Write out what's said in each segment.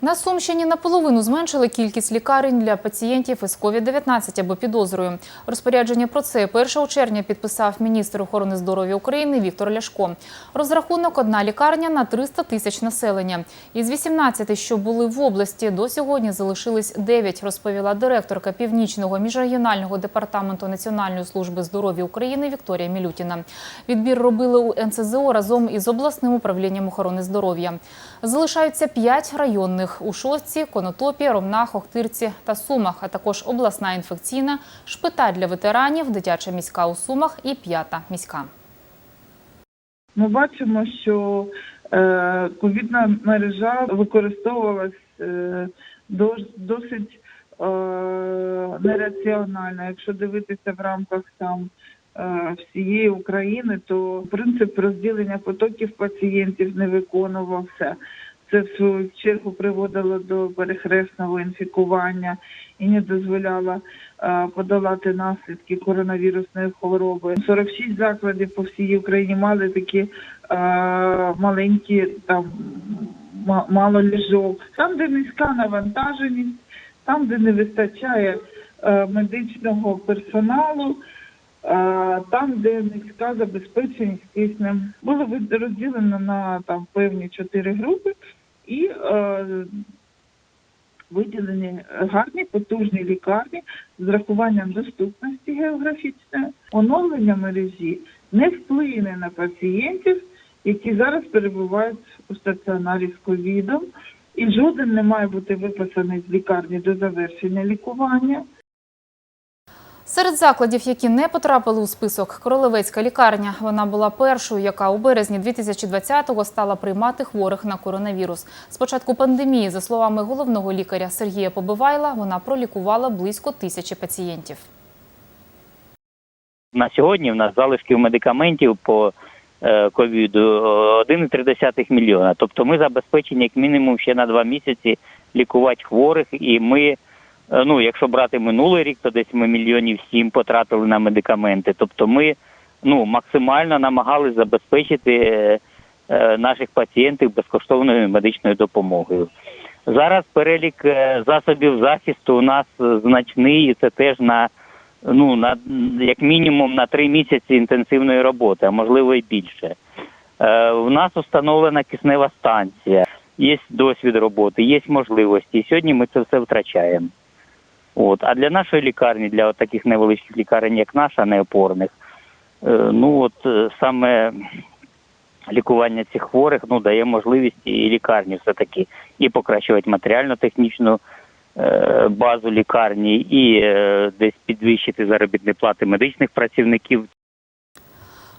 На Сумщині наполовину зменшили кількість лікарень для пацієнтів із COVID-19 або підозрою. Розпорядження про це 1 червня підписав міністр охорони здоров'я України Віктор Ляшко. Розрахунок – одна лікарня на 300 тисяч населення. Із 18, що були в області, до сьогодні залишились 9, розповіла директорка Північного міжрегіонального департаменту Національної служби здоров'я України Вікторія Мілютіна. Відбір робили у НСЗО разом із обласним управлінням охорони здоров'я. Залишаються 5 районних – у Шостці, Конотопі, Ромнах, Охтирці та Сумах, а також обласна інфекційна, шпиталь для ветеранів, дитяча міська у Сумах і п'ята міська. Ми бачимо, що е, ковідна мережа використовувалась е, досить е, нераціонально. Якщо дивитися в рамках там всієї України, то принцип розділення потоків пацієнтів не виконувався. Це в свою чергу приводило до перехресного інфікування і не дозволяло е, подолати наслідки коронавірусної хвороби. 46 закладів по всій Україні мали такі е, маленькі там ма- мало ліжок. Там, де низька навантаженість, там, де не вистачає е, медичного персоналу. Там, де низька забезпеченість киснем, було розділено на там певні чотири групи і е, виділені гарні потужні лікарні з рахуванням доступності географічної. Оновлення мережі не вплине на пацієнтів, які зараз перебувають у стаціонарі з ковідом, і жоден не має бути виписаний з лікарні до завершення лікування. Серед закладів, які не потрапили у список, Королевецька лікарня. Вона була першою, яка у березні 2020-го стала приймати хворих на коронавірус. З початку пандемії, за словами головного лікаря Сергія Побивайла, вона пролікувала близько тисячі пацієнтів. На сьогодні в нас залишків медикаментів по е, ковіду е, 1,3 мільйона. Тобто ми забезпечені як мінімум ще на два місяці лікувати хворих, і ми, ну якщо брати минулий рік, то десь ми мільйонів сім потратили на медикаменти. Тобто ми ну максимально намагалися забезпечити е, е, наших пацієнтів безкоштовною медичною допомогою. Зараз перелік е, засобів захисту у нас е, значний, і це теж на ну на як мінімум на три місяці інтенсивної роботи, а можливо і більше. Е, у нас установлена киснева станція, є досвід роботи, є можливості. І сьогодні ми це все втрачаємо. От. А для нашої лікарні, для от таких невеличких лікарень, як наша, неопорних, е, ну от е, саме лікування цих хворих ну, дає можливість і лікарні все-таки і покращувати матеріально-технічну е, базу лікарні, і десь підвищити заробітні плати медичних працівників.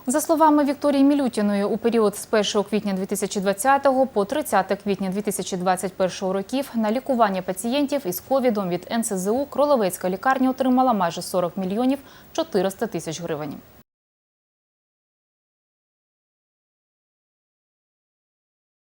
За словами Вікторії Мілютіної, у період з 1 квітня 2020 по 30 квітня 2021 років на лікування пацієнтів із ковідом від НСЗУ Кроловецька лікарня отримала майже 40 мільйонів 400 тисяч гривень.